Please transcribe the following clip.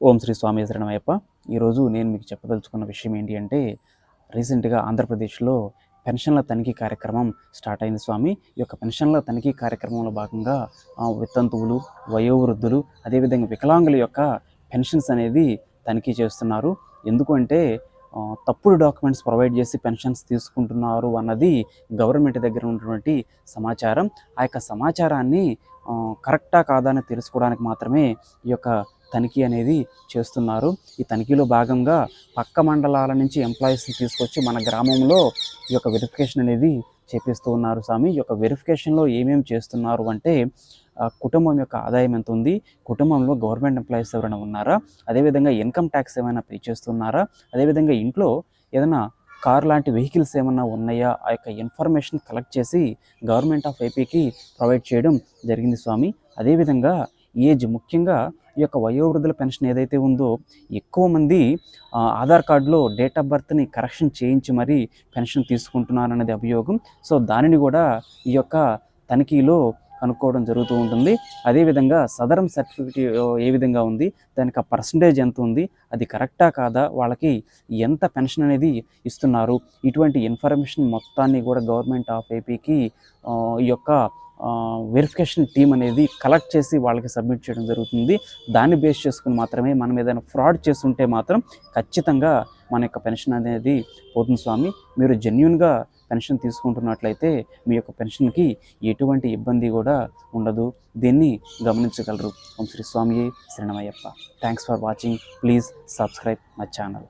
ఓం శ్రీ స్వామి శరణమయ్యప్ప. ఈరోజు నేను మీకు చెప్పదలుచుకున్న విషయం ఏంటి అంటే రీసెంట్గా ఆంధ్రప్రదేశ్లో పెన్షన్ల తనిఖీ కార్యక్రమం స్టార్ట్ అయింది స్వామి. ఈ యొక్క పెన్షన్ల తనిఖీ కార్యక్రమంలో భాగంగా వితంతువులు వయోవృద్ధులు అదేవిధంగా వికలాంగుల యొక్క పెన్షన్స్ అనేది తనిఖీ చేస్తున్నారు. ఎందుకంటే తప్పుడు డాక్యుమెంట్స్ ప్రొవైడ్ చేసి పెన్షన్స్ తీసుకుంటున్నారు అన్నది గవర్నమెంట్ దగ్గర ఉన్నటువంటి సమాచారం. ఆ యొక్క సమాచారాన్ని కరెక్టా కాదా అని తెలుసుకోవడానికి మాత్రమే ఈ యొక్క తనిఖీ అనేది చేస్తున్నారు. ఈ తనిఖీలో భాగంగా పక్క మండలాల నుంచి ఎంప్లాయీస్ని తీసుకొచ్చి మన గ్రామంలో ఈ యొక్క వెరిఫికేషన్ అనేది చేపిస్తూ ఉన్నారు స్వామి. ఈ యొక్క వెరిఫికేషన్లో ఏమేమి చేస్తున్నారు అంటే ఆ, కుటుంబం యొక్క ఆదాయం ఎంత ఉంది? కుటుంబంలో గవర్నమెంట్ ఎంప్లాయీస్ ఎవరైనా ఉన్నారా? అదేవిధంగా ఇన్కమ్ ట్యాక్స్ ఏమైనా పే చేస్తున్నారా? అదేవిధంగా ఇంట్లో ఏదైనా కార్ లాంటి వెహికల్స్ ఏమన్నా ఉన్నాయా? ఆ యొక్క ఇన్ఫర్మేషన్ కలెక్ట్ చేసి గవర్నమెంట్ ఆఫ్ ఏపీకి ప్రొవైడ్ చేయడం జరిగింది స్వామి. అదేవిధంగా ఏజ్ ముఖ్యంగా ఈ యొక్క వయోవృద్ధుల పెన్షన్ ఏదైతే ఉందో ఎక్కువ మంది ఆధార్ కార్డులో డేట్ ఆఫ్ బర్త్ని కరెక్షన్ చేయించి మరీ పెన్షన్ తీసుకుంటున్నారనేది అభియోగం. సో దానిని కూడా ఈ యొక్క తనిఖీలో కనుక్కోవడం జరుగుతూ ఉంటుంది. అదేవిధంగా సదరం సర్టిఫికేట్ ఏ విధంగా ఉంది దానికి ఆ పర్సంటేజ్ ఎంత ఉంది అది కరెక్టా కాదా వాళ్ళకి ఎంత పెన్షన్ అనేది ఇస్తున్నారు ఇటువంటి ఇన్ఫర్మేషన్ మొత్తాన్ని కూడా గవర్నమెంట్ ఆఫ్ ఏపీకి ఈ యొక్క వెరిఫికేషన్ టీం అనేది కలెక్ట్ చేసి వాళ్ళకి సబ్మిట్ చేయడం జరుగుతుంది. దాన్ని బేస్ చేసుకుని మాత్రమే మనం ఏదైనా ఫ్రాడ్ చేస్తుంటే మాత్రం ఖచ్చితంగా మన యొక్క పెన్షన్ అనేది పోతుంది స్వామి. మీరు జెన్యున్గా పెన్షన్ తీసుకుంటున్నట్లయితే మీ యొక్క పెన్షన్కి ఎటువంటి ఇబ్బంది కూడా ఉండదు. దీన్ని గమనించగలరు. Om Shri Swami శ్రీనమయ్యప్ప thanks for watching please subscribe my channel